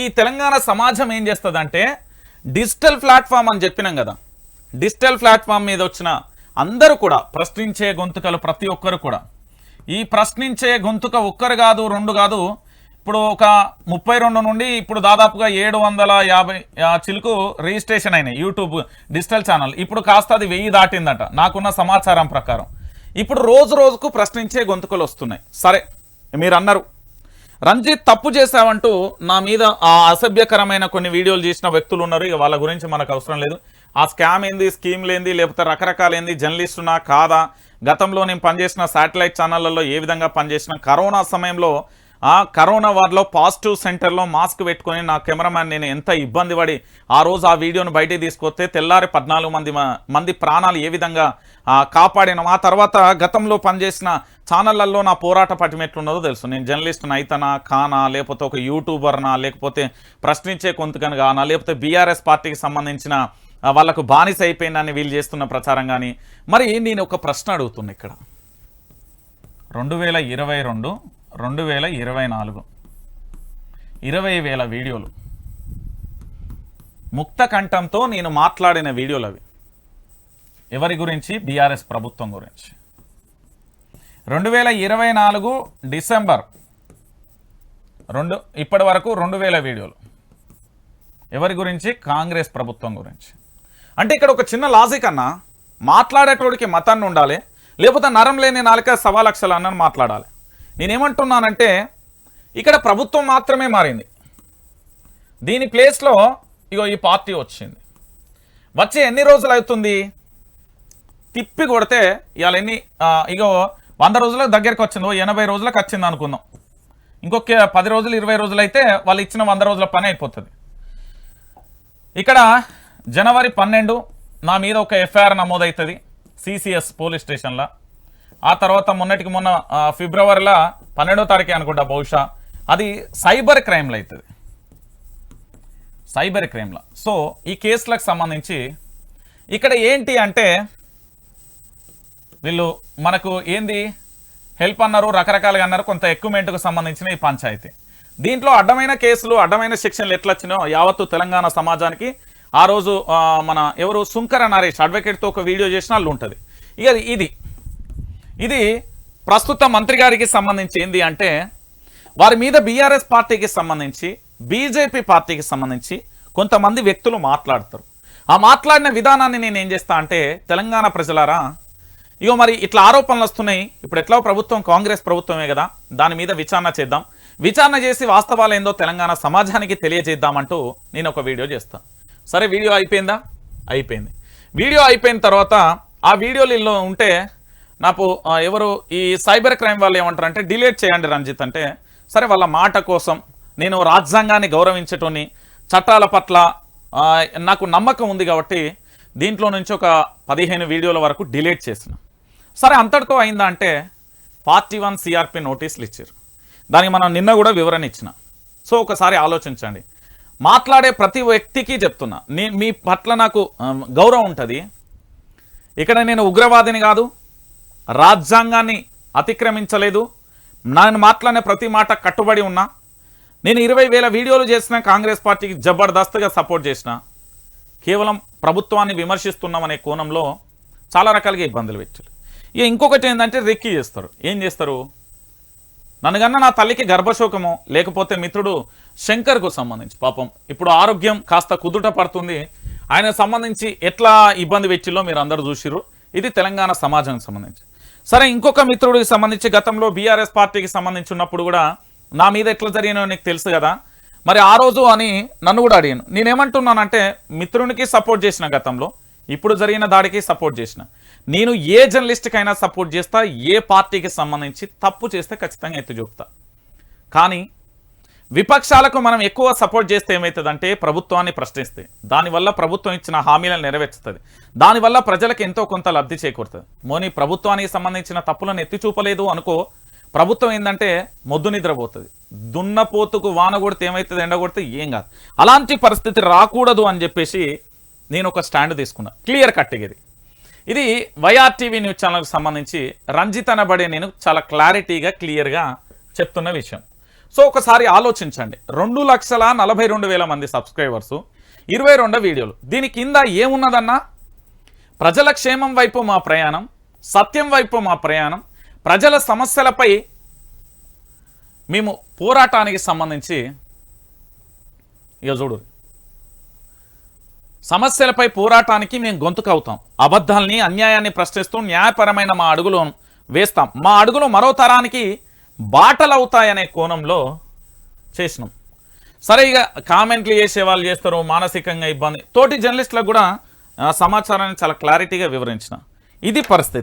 ఈ తెలంగాణ సమాజం ఏం చేస్తుందంటే డిజిటల్ ప్లాట్ఫామ్ అని చెప్పినాం కదా. డిజిటల్ ప్లాట్ఫామ్ మీద వచ్చిన అందరూ కూడా ప్రశ్నించే గొంతుకలు ప్రతి ఒక్కరు కూడా. ఈ ప్రశ్నించే గొంతుక ఒక్కరు కాదు రెండు కాదు. ఇప్పుడు ఒక ముప్పై రెండు నుండి ఇప్పుడు దాదాపుగా ఏడు వందల యాభై చిలుకు రిజిస్ట్రేషన్ అయినాయి యూట్యూబ్ డిజిటల్ ఛానల్. ఇప్పుడు కాస్త అది వెయ్యి దాటిందట. నాకున్న సమాచారం ప్రకారం. ఇప్పుడు రోజు రోజుకు ప్రశ్నించే గొంతుకలు వస్తున్నాయి. సరే మీరు అన్నారు రంజిత్ తప్పు చేశావంటూ నా మీద ఆ అసభ్యకరమైన కొన్ని వీడియోలు చేసిన వ్యక్తులు ఉన్నారు. ఇక వాళ్ళ గురించి మనకు అవసరం లేదు. ఆ స్కామ్ ఏంది స్కీమ్ లేంది లేకపోతే రకరకాల ఏంది జర్నలిస్టునా కాదా? గతంలో నేను పనిచేసిన శాటిలైట్ ఛానళ్ళలో ఏ విధంగా పనిచేసిన? కరోనా సమయంలో ఆ కరోనా వారిలో పాజిటివ్ సెంటర్లో మాస్క్ పెట్టుకొని నా కెమెరామ్యాన్ నేను ఎంత ఇబ్బంది పడి ఆ రోజు ఆ వీడియోను బయటికి తీసుకొస్తే తెల్లారి పద్నాలుగు మంది మ- మంది ప్రాణాలు ఏ విధంగా కాపాడినాం ఆ తర్వాత గతంలో పనిచేసిన ఛానళ్ళలో నా పోరాట పటిమ ఎట్లున్నదో తెలుసు. నేను జర్నలిస్ట్ అయితనా కానా లేకపోతే ఒక యూట్యూబర్నా లేకపోతే ప్రశ్నించే కొంతకని కానా లేకపోతే బీఆర్ఎస్ పార్టీకి సంబంధించిన వాళ్ళకు బానిస అయిపోయిందని వీళ్ళు చేస్తున్న ప్రచారం కానీ మరి నేను ఒక ప్రశ్న అడుగుతున్నా ఇక్కడ. రెండు వేల ఇరవై రెండు రెండు వేల ఇరవై నాలుగు. ఇరవై వేల వీడియోలు. ముక్త కంఠంతో నేను మాట్లాడిన వీడియోలు అవి. ఎవరి గురించి? బీఆర్ఎస్ ప్రభుత్వం గురించి. రెండు వేల ఇరవై నాలుగు డిసెంబర్ రెండు ఇప్పటి వరకు రెండు వేల వీడియోలు. ఎవరి గురించి? కాంగ్రెస్ ప్రభుత్వం గురించి. అంటే ఇక్కడ ఒక చిన్న లాజిక్ అన్న మాట్లాడేటోడికి మతాన్ని ఉండాలి లేకపోతే నరం లేని నాలుక సవా లక్షలు అన్నని మాట్లాడాలి. నేనేమంటున్నానంటే ఇక్కడ ప్రభుత్వం మాత్రమే మారింది. దీని ప్లేస్లో ఇగో ఈ పార్టీ వచ్చింది. వచ్చి ఎన్ని రోజులు అవుతుంది? తిప్పి కొడితే ఇవాళ ఎన్ని ఇగో వంద రోజులకు దగ్గరికి వచ్చింది. ఓ ఎనభై రోజులకు వచ్చింది అనుకుందాం ఇంకొక పది రోజులు ఇరవై రోజులు అయితే వాళ్ళు ఇచ్చిన వంద రోజుల పని అయిపోతుంది. ఇక్కడ జనవరి పన్నెండు నా మీద ఒక ఎఫ్ఐఆర్ నమోదవుతుంది సిసిఎస్ పోలీస్ స్టేషన్లో. ఆ తర్వాత మొన్నటికి మొన్న ఫిబ్రవరిలో పన్నెండో తారీఖు అనుకుంటా బహుశా. అది సైబర్ క్రైమ్లు అవుతుంది సైబర్ క్రైమ్ల. సో ఈ కేసులకు సంబంధించి ఇక్కడ ఏంటి అంటే వీళ్ళు మనకు ఏంది? హెల్ప్ అన్నారు రకరకాలుగా అన్నారు కొంత ఎక్విప్మెంట్కు సంబంధించిన ఈ పంచాయతీ. దీంట్లో అడ్డమైన కేసులు అడ్డమైన శిక్షణలు ఎట్లా వచ్చినాయో యావత్తు తెలంగాణ సమాజానికి ఆ రోజు మన ఎవరు? సుంకర నరేష్ అడ్వకేట్తో ఒక వీడియో చేసిన వాళ్ళు ఉంటుంది ఇక ఇది ఇది ప్రస్తుత మంత్రి గారికి సంబంధించి ఏంది అంటే వారి మీద బీఆర్ఎస్ పార్టీకి సంబంధించి బీజేపీ పార్టీకి సంబంధించి కొంతమంది వ్యక్తులు మాట్లాడతారు. ఆ మాట్లాడిన విధానాన్ని నేను ఏం చేస్తా అంటే తెలంగాణ ప్రజలారా ఇగో మరి ఇట్లా ఆరోపణలు వస్తున్నాయి. ఇప్పుడు ఎట్లా ప్రభుత్వం? కాంగ్రెస్ ప్రభుత్వమే కదా. దాని మీద విచారణ చేద్దాం. విచారణ చేసి వాస్తవాలు ఏందో తెలంగాణ సమాజానికి తెలియజేద్దామంటూ నేను ఒక వీడియో చేస్తాను సరే వీడియో అయిపోయిందా? అయిపోయింది. వీడియో అయిపోయిన తర్వాత ఆ వీడియోలో ఉంటే నాకు ఎవరు ఈ సైబర్ క్రైమ్ వాళ్ళు ఏమంటారు అంటే డిలీట్ చేయండి రంజిత్ అంటే సరే వాళ్ళ మాట కోసం నేను రాజ్యాంగాన్ని గౌరవించటోని చట్టాల పట్ల నాకు నమ్మకం ఉంది కాబట్టి దీంట్లో నుంచి ఒక పదిహేను వీడియోల వరకు డిలీట్ చేసిన. సరే అంతటితో అయిందా అంటే పార్టీ వన్ సిఆర్పి నోటీసులు ఇచ్చారు. దానికి మనం నిన్న కూడా వివరణ ఇచ్చిన. సో ఒకసారి ఆలోచించండి. మాట్లాడే ప్రతి వ్యక్తికి చెప్తున్నా నీ మీ పట్ల నాకు గౌరవం ఉంటుంది. ఇక్కడ నేను ఉగ్రవాదిని కాదు రాజ్యాంగాన్ని అతిక్రమించలేదు. నేను మాట్లాడిన ప్రతి మాట కట్టుబడి ఉన్నా. నేను ఇరవై వేల వీడియోలు చేసిన కాంగ్రెస్ పార్టీకి జబర్దస్త్గా సపోర్ట్ చేసిన. కేవలం ప్రభుత్వాన్ని విమర్శిస్తున్నామనే కోణంలో చాలా రకాలుగా ఇబ్బందులు పెట్టారు. ఇక ఇంకొకటి ఏంటంటే రెక్కి చేస్తారు. ఏం చేస్తారు? నన్ను కన్నా నా తల్లికి గర్భశోకము లేకపోతే మిత్రుడు శంకర్కు సంబంధించి. పాపం ఇప్పుడు ఆరోగ్యం కాస్త కుదుట పడుతుంది. ఆయన సంబంధించి ఎట్లా ఇబ్బంది పెట్టిలో మీరు అందరూ చూసిర్రు. ఇది తెలంగాణ సమాజానికి సంబంధించి. సరే ఇంకొక మిత్రుడికి సంబంధించి గతంలో బీఆర్ఎస్ పార్టీకి సంబంధించి ఉన్నప్పుడు కూడా నా మీద ఎట్లా జరిగినో నీకు తెలుసు కదా. మరి ఆ రోజు అని నన్ను కూడా అడిగాను. నేనేమంటున్నానంటే మిత్రునికి సపోర్ట్ చేసిన గతంలో ఇప్పుడు జరిగిన దాడికి సపోర్ట్ చేసిన. నేను ఏ జర్నలిస్ట్కైనా సపోర్ట్ చేస్తా ఏ పార్టీకి సంబంధించి తప్పు చేస్తే ఖచ్చితంగా ఎత్తి చూపుతా. కానీ విపక్షాలకు మనం ఎక్కువ సపోర్ట్ చేస్తే ఏమవుతుందంటే ప్రభుత్వాన్ని ప్రశ్నిస్తే. దానివల్ల ప్రభుత్వం ఇచ్చిన హామీలను నెరవేర్చుతుంది. దానివల్ల ప్రజలకు ఎంతో కొంత లబ్ధి చేకూరుతుంది. మోని ప్రభుత్వానికి సంబంధించిన తప్పులను ఎత్తి చూపలేదు అనుకో ప్రభుత్వం ఏంటంటే మొద్దు నిద్రపోతుంది. దున్నపోతుకు వాన కొడితే ఏమవుతుంది ఎండ కొడితే ఏం కాదు. అలాంటి పరిస్థితి రాకూడదు అని చెప్పేసి నేను ఒక స్టాండ్ తీసుకున్నా. క్లియర్ కట్ ఇది. ఇది వైఆర్టీవీ న్యూస్ ఛానల్కి సంబంధించి రంజిత్ అనబడే నేను చాలా క్లారిటీగా క్లియర్గా చెప్తున్న విషయం. సో ఒకసారి ఆలోచించండి. రెండు లక్షల నలభై రెండు వేల మంది సబ్స్క్రైబర్స్ ఇరవై రెండు వీడియోలు. దీని కింద ఏమున్నదన్నా? ప్రజల క్షేమం వైపు మా ప్రయాణం సత్యం వైపు మా ప్రయాణం ప్రజల సమస్యలపై మేము పోరాటానికి సంబంధించి ఇక చూడు. సమస్యలపై పోరాటానికి మేము గొంతుకవుతాం అబద్ధాల్ని అన్యాయాన్ని ప్రశ్నిస్తూ న్యాయపరమైన మా అడుగులో వేస్తాం. మా అడుగులు మరో తరానికి బాటలవుతాయనే కోణంలో చేసినాం. సరే ఇక కామెంట్లు చేసే వాళ్ళు చేస్తారు మానసికంగా ఇబ్బంది. తోటి జర్నలిస్టులకు కూడా సమాచారాన్ని చాలా క్లారిటీగా వివరించిన. ఇది పరిస్థితి.